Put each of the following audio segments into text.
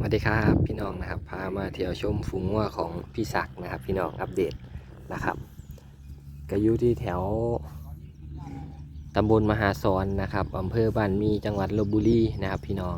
สวัสดีครับพี่น้องนะครับ พามาเที่ยวชมฝูงวัวของพี่ศักด์นะครับ พี่น้องอัปเดตนะครับก็อยู่ที่แถวตำบลมหาสอนนะครับอำเภอบ้านมีจังหวัดลบบุรีนะครับ พี่น้อง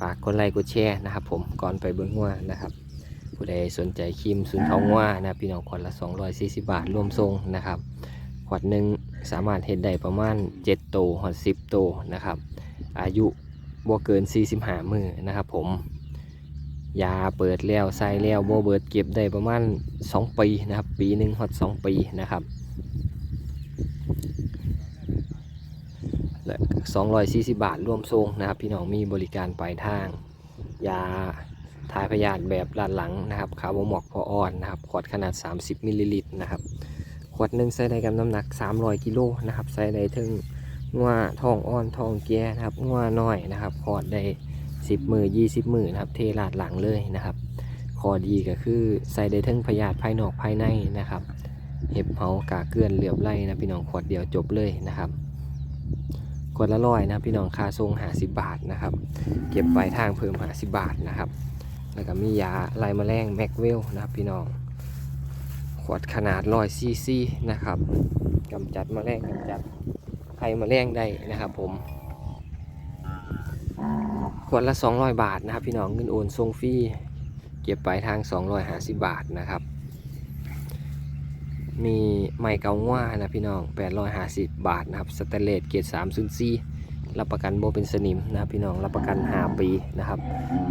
ฝากกดไลค์กดแชร์นะครับ ผมก่อนไปเบิ้งวัวนะครับ ผู้ใดสนใจครีมศูนย์ทองวัวนะพี่น้องขวดละ 240 บาทรวมทรงนะครับขวดหนึ่งสามารถเห็ดได้ประมาณ 7 โตหอด10 โตนะครับ อายุบ่เกิน 45 มือนะครับผม ยาเปิดแล้วใส่แล้วโบเบิดเก็บได้ประมาณ 2 ปีนะครับ ปีหนึ่งฮอด2 ปีนะครับและ240 บาทรวมทรงนะครับ พี่น้องมีบริการปลายทาง ยาทายพยาธิแบบลาดหลังนะครับคาร์บอมอกพออ่อนนะครับขวดขนาด 30มิลลิลิตรนะครับขวดหนึ่งใส่ได้กับน้ำหนัก 300กิโลนะครับใส่ได้ถึงงัวทองอ่อนทองแก่นะครับงัวน้อยนะครับขวดได้ สิบมือยี่สิบมือนะครับ เทลาดหลังเลยนะครับข้อดีก็คือใส่ได้ทั้งพยาธิภายนอกภายในนะครับ เห็บเผากาเกลื่อนเหลือบไล่นะพี่น้องขวดเดียวจบเลยนะครับขวดละร้อยนะพี่น้องค่าทรงหาสิบบาทนะครับ เก็บปลายทางเพิ่มหาสิบบาทนะครับ แล้วก็มียาไล่แมลงแมกเวลนะครับพี่น้อง ขวดขนาดร้อยซีซีนะครับกำจัดแมลงกำจัดไข่แมลงได้นะครับผม ขวดละ 200 บาทนะครับ พี่น้องเงินโอนส่งฟรีเก็บปลายทาง 250 บาทนะครับ มีไม้เกาง่านะพี่น้อง 850 บาทนะครับสแตนเลสเกรด3 0 4รับประกันโบเป็นสนิมนะครับพี่น้องรับประกัน 5 ปีนะครับ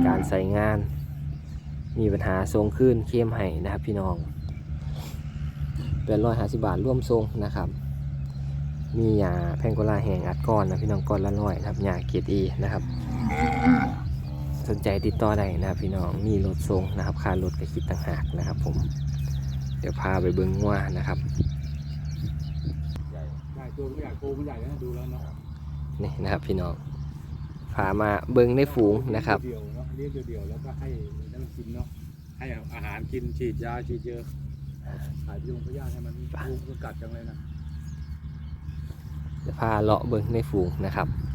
การใส่งาน มีปัญหาทรงขึ้นเข้มให้นะครับพี่น้อง850 บาทร่วมทรงนะครับมียาแพงโกลาแหงอัดก้อนนะพี่น้องก้อนละร้อยนะครับยาเกรดเอนะครับ สนใจติดต่อได้นะครับพี่น้องมีรถส่งนะครับค่ารถก็คิดต่างหากนะครับ ผม เดี๋ยวพาไปเบิ้งว่านะครับใหญ่ใหญ่ตัวมันใหญ่โคมันใหญ่นะดูแล้วเนาะนี่นะครับพี่น้องพามาเบิ้งในฝูงนะครับเดียวๆเนาะเลี้ยงเดียวๆแล้วก็ให้ให้มันกินเนาะให้อาหารกินฉีดยาฉีดเยอะถ่ายพยงพยาธิให้มันรูมันกัดจังเลยนะเดี๋ยวพาเลาะเบิ้งในฝูงนะครับส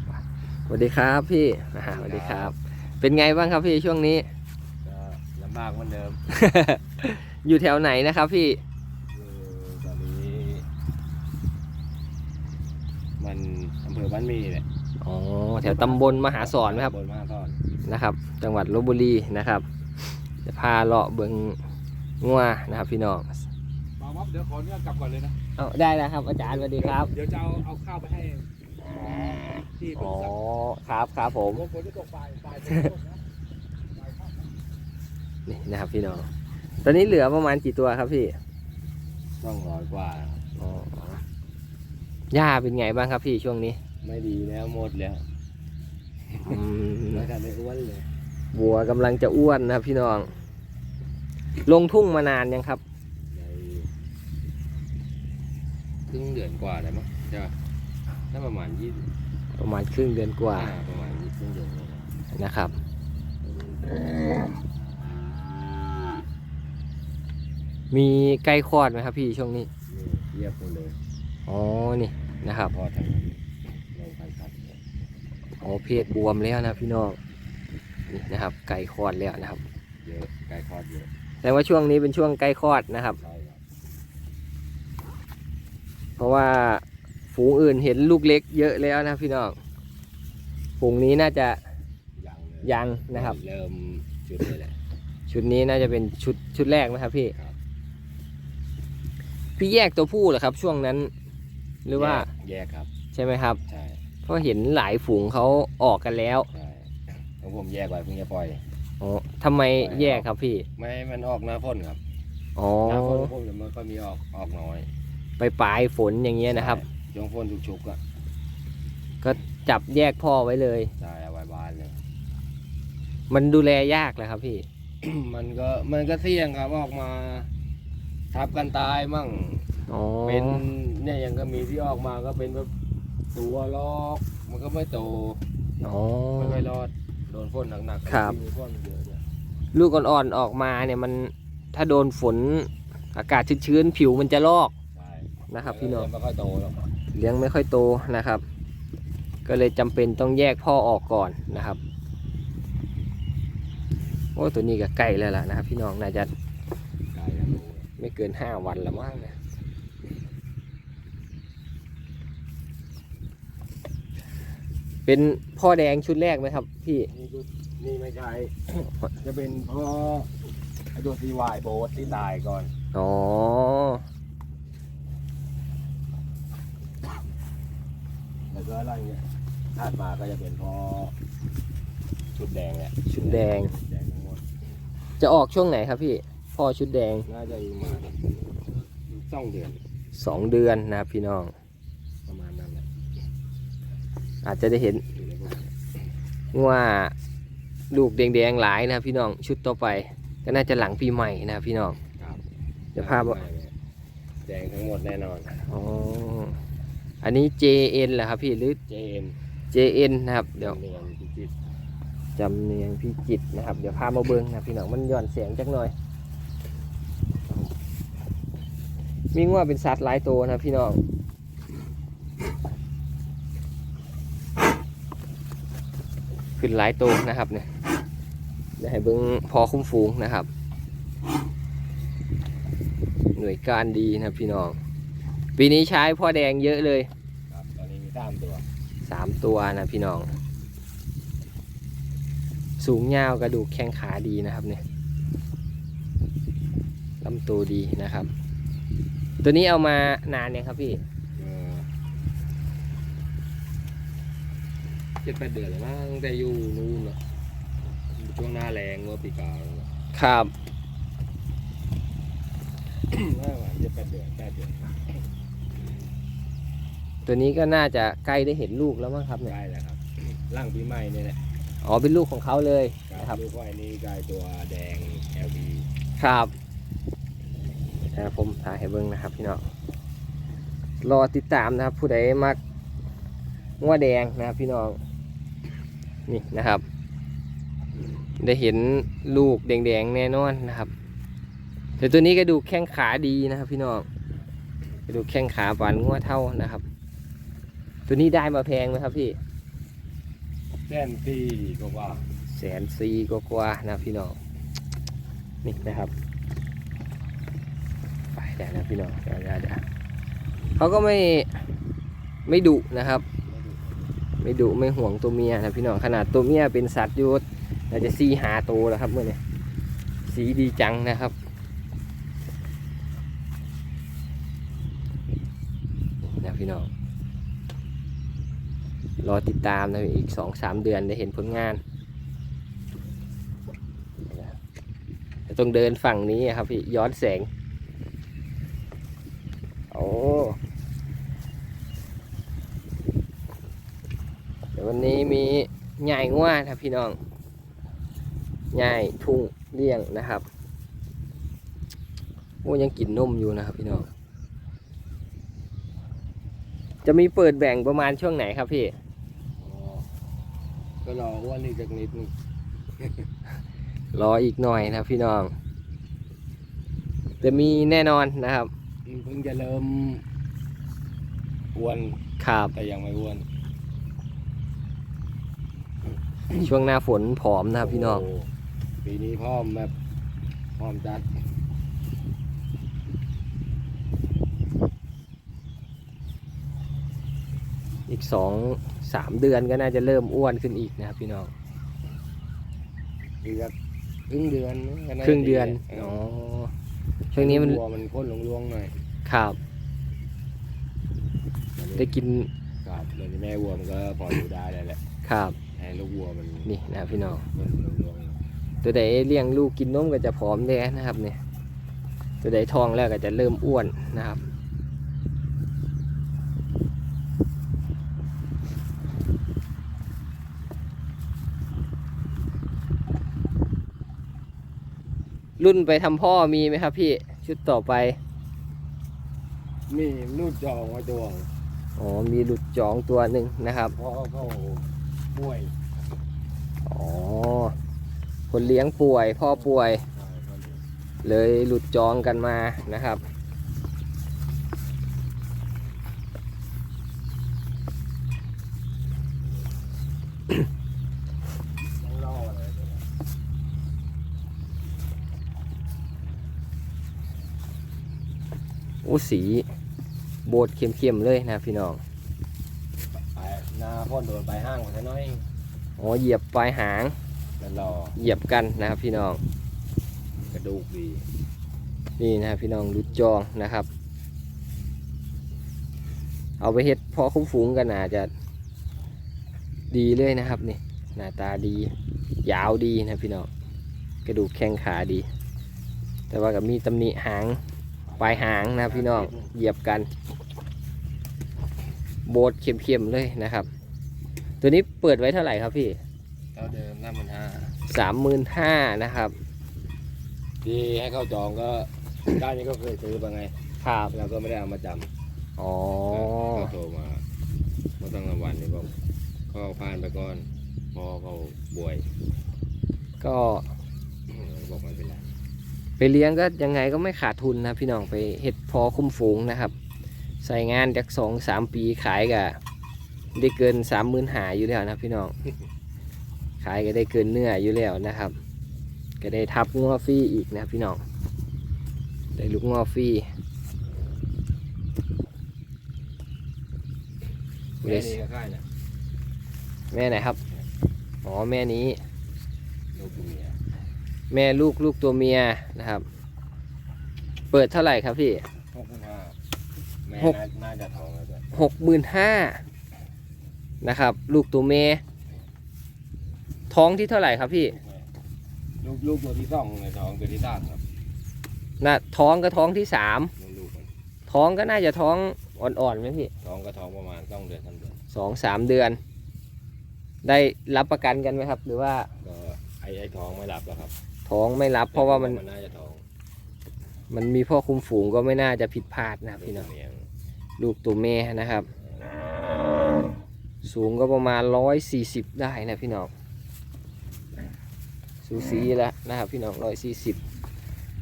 วัสดีครับพี่อ่าสวัสดีครับ เป็นไงบ้างครับพี่ช่วงนี้ ก็ลำบากเหมือนเดิมอยู่แถวไหนนะครับพี่เออตอนนี้ มันอำเภอบ้านมีแหละอ๋อแถวตำบลมหาสอนไหมครับ ตำบลมหาสอนนะครับ จังหวัดลบบุรีนะครับจะพาเลาะเบิ้งงัวนะครับ พี่น้องมาวับเดี๋ยวขออนุญาตกลับก่อนเลยนะ เอาได้แล้วครับอาจารย์สวัสดีครับ เดี๋ยวจะเอาเอาข้าวไปให้หมอ ที่เป็นอ๋อสัตว์ครับครับผมฝนฝนจะตกปลายปลายฝนตกนะปลายข้าวนี่นะครับพี่น้อง ตอนนี้เหลือประมาณกี่ตัวครับพี่ ต้องร้อยกว่า อ๋อ หญ้าเป็นไงบ้างครับพี่ช่วงนี้ ไม่ดีแล้วหมดแล้วอืม แล้วกันไม่อ้วนเลยวัวกำลังจะอ้วนนะครับพี่น้อง ลงทุ่งมานานยังครับ ในครึ่งเดือนกว่าเลยมั้งใช่ป่ะน่าประมาณยี่สิบ ประมาณครึ่งเดือนกว่าประมาณยี่สิบครึ่งเดือนเลยนะนะครับ มีไก่คลอดไหมครับพี่ช่วงนี้นี่เยียบหมดเลยอ๋อนี่นะครับพอทั้งนั้นลงไปครับอ๋อเพศบวมแล้วนะพี่น้องนี่นะครับไก่คลอดแล้วนะครับเยอะไก่คลอดเยอะแต่ว่าช่วงนี้เป็นช่วงไก่คลอดนะครับใช่ครับ เพราะว่า ฝูงอื่นเห็นลูกเล็กเยอะแล้วนะพี่น้องฝูงนี้น่าจะยังเลยยังนะครับ เริ่มชุดเลยแหละชุดนี้น่าจะเป็นชุดชุดแรกไหมครับพี่ ครับพี่แยกตัวผู้เหรอครับ ช่วงนั้น หรือว่าแยกครับใช่ไหมครับ ใช่เพราะเห็นหลายฝูงเขาออกกันแล้วใช่ของผมแยกไว้เพิ่งจะปล่อย อ๋อทำไมแยกครับพี่ไม่ให้มันออกหน้าฝนครับอ๋อหน้าฝนผมจะมันก็มีออกออกน้อยไปปลายฝนอย่างเงี้ยนะครับ ใช่ ช่วงฝนชุกๆอะจับแยกพ่อไว้เลย ใช่เอาไว้บ้านเลย มันดูแลยากเลยครับพี่ มันก็มันก็เสี่ยงครับออกมาทับกันตายมั่ง อ๋อเป็นเนี่ยยังก็มีที่ออกมาก็เป็นแบบตัวลอก มันก็ไม่โตอ๋อ ไม่ค่อยรอดโดนฝนหนักๆครับ มีฝนเยอะด้วยลูกอ่อนๆออกมาเนี่ยมันถ้าโดนฝนอากาศชื้นๆผิวมันจะลอก ใช่นะครับพี่น้องไม่ค่อยโตหรอก เลี้ยงไม่ค่อยโตนะครับ ก็เลยจำเป็นต้องแยกพ่อออกก่อนนะครับโอ้ตัวนี้ก็ใกล้แล้วล่ะนะครับ พี่น้องน่าจะไก่อะไม่เกินห้าวันละมั้งนะเป็นพ่อแดงชุดแรกไหมครับ พี่นี่คือนี่ไม่ใช่ จะเป็นเพราะไอ้ตัวที่วายโบสที่ตายก่อน อ๋อ แล้วก็อะไรเงี้ยคาดมาก็จะเป็นเพราะชุดแดงแหละชุดแดง แดงทั้งหมดจะออกช่วงไหนครับพี่พ่อชุดแดงน่าจะอยู่มาสองเดือนสองเดือนนะครับพี่น้อง ประมาณนั้นแหละอาจจะได้เห็นอยู่ในพวกนี้ว่าลูกแดงๆหลายนะครับพี่น้องชุดต่อไป ก็น่าจะหลังปีใหม่นะครับพี่น้อง ครับเดี๋ยวภาพว่าไม่ไม่แดงทั้งหมดแน่นอน อ๋อ อันนี้ JN เหรอครับพี่หรือ เจน JN นะครับเดี๋ยว เนียนพิจิตรจำเนียงพี่จิตรนะครับ เดี๋ยวพามาเบิ้งนะครับพี่น้องมันย้อนเสียงจักหน่อย มีงัวเป็นสัตว์หลายตัวนะครับพี่น้องขึ้นหลายตัวนะครับเนี่ยเดี๋ยวให้เบิ้งพอคุ้มฟูงนะครับ หน่วยการดีนะครับพี่น้อง ปีนี้ใช้พ่อแดงเยอะเลยครับตอนนี้มีสามตัวสามตัวนะพี่น้อง สูงยาวกระดูกแข้งขาดีนะครับเนี่ยลำตัวดีนะครับ ตัวนี้เอามานานเนี่ยงครับพี่เออเจ็ดแปดเดือนแล้วมั้งตั้งแต่อยู่นู่นน่ะช่วงหน้าแรงว่าปีกาแล้วครับน่าจะเจ็ดแปดเดือนแปดเดือน ตัวนี้ก็น่าจะใกล้ได้เห็นลูกแล้วมั้งครับเนี่ยได้แล้วครับร่างปีใหม่เนี่ยแหละอ๋อเป็นลูกของเขาเลยคนะครัรับบลูกว่าไอ้นี่กลายตัวแดง LB ครับนะครับผมถ่ายให้เบิ้งนะครับพี่น้องรอติดตามนะครับ ผู้ใดมักงัวแดงนะครับพี่น้องนี่นะครับ ได้เห็นลูกแดงๆแน่นอนนะครับแต่ตัวนี้กระดูกแข้งขาดีนะครับ พี่น้องกระดูกแข้งขาปานงัวเท่านะครับ ตัวนี้ได้มาแพงไหมครับพี่เส้นตีก็ว่าแสนซีกว่าๆนะพี่น้องนี่นะครับ ไปเดี๋ยวนะพี่น้องเดี๋ยวเดี๋ยวเดี๋ยวเขาก็ไม่ไม่ดุนะครับ ไม่ดุไม่ห่วงตัวเมียนะพี่น้องขนาดตัวเมียเป็นสัตว์อยุทน่าจะซีหาโตวแล้วครับเมื่อนี้สีดีจังนะครับนี่นะพี่น้อง รอติดตามนะอีกสองสามเดือนได้เห็นผลงานต้องเดินฝั่งนี้ครับพี่ย้อนแสง โอ้เดี๋ยววันนี้มีใหญ่ง่วนะครับพี่น้องใหญ่ทุ่งเลี้ยงนะครับโอ้ยังกินนมอยู่นะครับพี่น้อง จะมีเปิดแบ่งประมาณช่วงไหนครับพี่ ก็รออ้วนอีกสักนิดนึง รออีกหน่อยนะครับพี่น้องจะมีแน่นอนนะครับมันเพิ่งจะเริ่มอ้วนครับแต่ยังไม่อ้วน ช่วงหน้าฝนผอมนะครับพี่น้อง โปีนี้พร้อมแบบพร้อมจัด อีกสองสามเดือนก็น่าจะเริ่มอ้วนขึ้นอีกนะครับพี่น้องอีกสักครึ่งเดือนก็าครึ่งเดือนเออ๋ออช่วงนี้มันวัวมันข้นลงๆหน่อยครับได้กินครับเดี๋ยวนี้แม่วัวมันก็พออยู่ได้แล้วแหละครับ ให้ลูกวัวมันนี่นะครับพี่น้อง ข้นลงตัวใดเลี้ยงลูกกินนมก็จะผอมแน่นะครับเนี่ยตัวใดท้องแล้วก็จะเริ่มอ้วนนะครับ รุ่นไปทำพ่อมีไหมครับพี่ชุดต่อไปๆมีลูกจองไว้ตัวอ๋อ มีหลุดจองตัวหนึ่งนะครับ เพราะเขาป่วยอ๋อ คนเลี้ยงป่วยพ่อป่วยใช่ก็เลยเลยหลุดจองกันมานะครับ ต้องรออะไรตัวเนี้ย อู้สีโบดเข้มๆเลยนะพี่น้องไปนาพ่นโดนไปห้างไปน้อยอ๋อเหยียบปลายหางนั่นรอเหยียบกันนะครับพี่น้องกระดูกดีนี่นะครับพี่น้องรุดจองนะครับ เอาไปเฮ็ดพอคุ้มฝูงกันอาจจะดีเลยนะครับนี่หน้าตาดี ยาวดีนะพี่น้องกระดูกแข้งขาดี แต่ว่ากับมีตำหนิหาง ปลายหางนะครับพี่น้องเหยียบกัน โบดเข้มๆเลยนะครับ ตัวนี้เปิดไว้เท่าไหร่ครับพี่เท่าเดิมห้าหมื่นห้าสามหมื่นห้านะครับที่ให้เข้าจองก็ ด้านนี้ก็เคยซื้อไปไงครับเราก็ไม่ได้เอามาจอ๋อำเขาโทรมาเมื่อตั้งแต่วันนี้บอกเขาเอาผ่านไปก่อนพอเขาป่วย ก็บอกไม่เป็นไร ไปเลี้ยงก็ยังไงก็ไม่ขาดทุนนะพี่น้องไปเห็ดพอคุ้มฝูงนะครับ ใส่งานจากสองสามปีขายก็ได้เกินสามหมื่นหาอยู่แล้วนะพี่น้อง ขายก็ได้เกินเนื้ออยู่แล้วนะครับ ก็ได้ทับงัวฟรีอีกนะพี่น้อง ได้ลูกงัวฟรีแม่นี่ก็ค่ายนะแม่ไหนครับ อ๋อแม่นี้ลูกเมีย แม่ลูกลูกตัวเมียนะครับ เปิดเท่าไหร่ครับพี่หกพันห้าแม่หกน่าน่าจะท้องแล้วด้วยหกหมื่นห้านะครับ ลูกตัวเมท้องที่เท่าไหร่ครับพี่ ลูกลูกตัวที่สองในท้องตัวที่สามครับน่ะท้องก็ท้องที่สามลูกลูกมันท้องก็น่าจะท้องอ่อนๆไหมพี่ท้องก็ท้องประมาณต้องเดือนสามเดือนสองสามเดือน ได้รับประกันกันไหมครับ หรือว่าก็ไอ้ไอ้ท้องไม่รับแล้วครับ ท้องไม่รับเพราะว่ามันมันน่าจะท้องมันมีพ่อคุมฝูงก็ไม่น่าจะผิดพลาดนะครับพี่น้องลูกเมียลูกตัวเมนะครับ สูงก็ประมาณร้อยสี่สิบได้นะพี่น้องสูสีแล้วนะครับพี่น้องร้อยสี่สิบ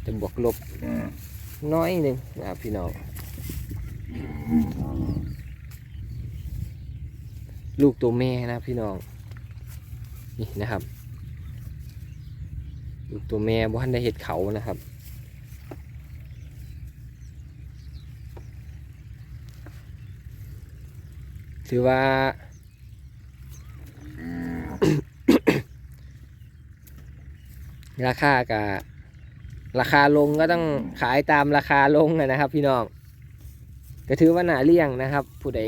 จะบวกลบน้อยหนึ่งนะครับพี่น้องลูกตัวแม่นะพี่น้องนี่นะครับลูก ตัวแม่บ้านได้เห็ดเขานะครับถือว่า ราคากับราคาลงก็ต้องขายตามราคาลงอะนะครับ พี่น้องก็ถือว่าหนาเลี่ยงนะครับ ผู้ใด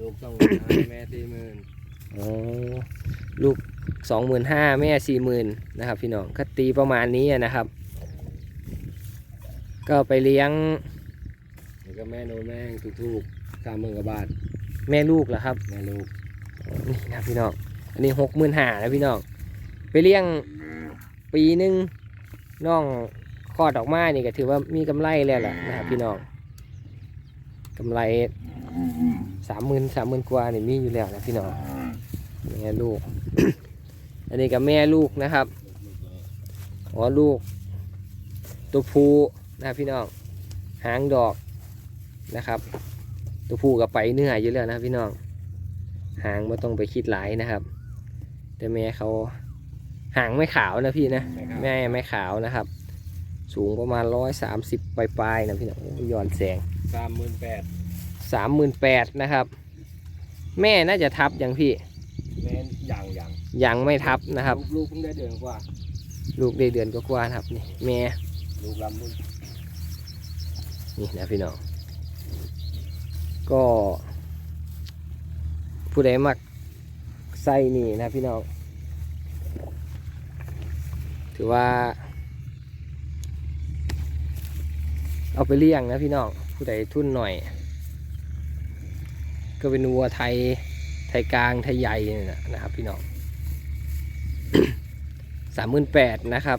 ลูกต้องให้แม่สี่หมื่นอ๋อลูก สองหมื่นห้าแม่สี่หมื่นนะครับ พี่น้องก็ตีประมาณนี้อะนะครับ ก็ไปเลี้ยงแล้วก็แม่โนนแม่งถูกๆสามหมื่นกว่าบาทแม่ลูกเหรอครับแม่ลูกนี่นะพี่น้องอันนี้หกหมื่นห้านะพี่น้องไปเลี้ยงปีหนึงน้องคลอดออกมานี่ก็ถือว่ามีกำไรแล้วแหละนะครับพี่น้องกำไรสามหมื่นสามหมื่นกว่านี่มีอยู่แล้วนะพี่น้องแม่ลูก อันนี้กับแม่ลูกนะครับอ๋อลูก ตัวผู้นะครับพี่น้องหางดอกนะครับ ตัวผู้กับไปเนื้ออยู่แล้วนะครับพี่น้อง หางไม่ต้องไปคิดหลายนะครับ แต่แม่เขาหางไม่ขาวนะพี่นะแม่ไม่ขาวนะครับ สูงประมาณร้อยสามสิบปลายๆนะพี่น้องโอ้ยย้อนแสงสามหมื่นแปดสามหมื่นแปดนะครับ แม่น่าจะทับอย่างพี่แม่อย่างอย่าง ยังไม่ทับนะครับลูกลูกเพิ่งได้เดือนกว่า ลูกได้เดือนก็กว่าๆนะครับนี่แม่ลูกลำบุญนี่นะพี่น้องก็ ผู้ใดมักไส้นี่นะพี่น้องถือว่า เอาไปเลี้ยงนะพี่น้องผู้ใดทุนหน่อย ก็เป็นวัวไทยไทยกลางไทยใหญ่นี่นะนะครับพี่น้อง สามหมื่นแปดนะครับ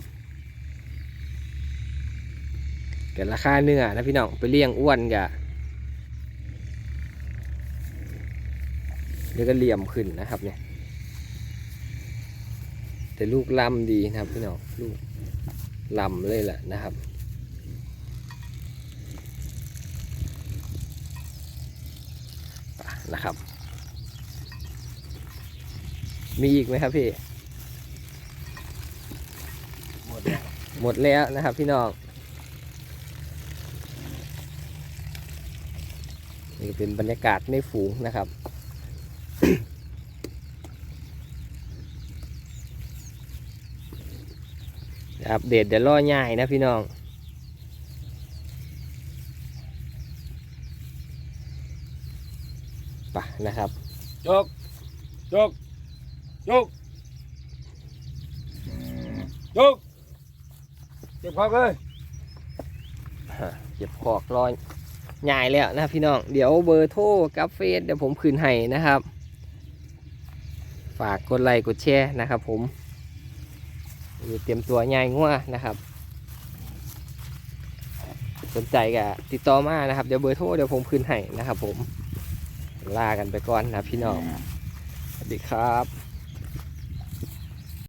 เกิดราคาเนื้อนะพี่น้องไปเลี้ยงอ้วนกะเดี๋ยวก็เหลี่ยมขึ้นนะครับเนี่ยแต่ลูกลำดีนะครับพี่น้องลูกลำเลยแหละนะครับนะครับ มีอีกไหมครับพี่ หมดแล้วนะครับพี่น้องนี่เป็นบรรยากาศในฝูงนะครับอัปเดตเดี๋ยวรอง่ายนะพี่น้องไปนะครับจกจกจกจก เก็บพักเลยเก็บขอกรอยใหญ่แล้วนะพี่น้อง เดี๋ยวเบอร์โทรกับเฟซเดี๋ยวผมคืนให้นะครับ ฝากกดไลค์กดแชร์นะครับ ผมเตรียมตัวใหญ่งัวนะครับ สนใจก็ติดต่อมานะครับ เดี๋ยวเบอร์โทรเดี๋ยวผมคืนให้นะครับ ผมลากันไปก่อนนะพี่น้อง สวัสดีครับ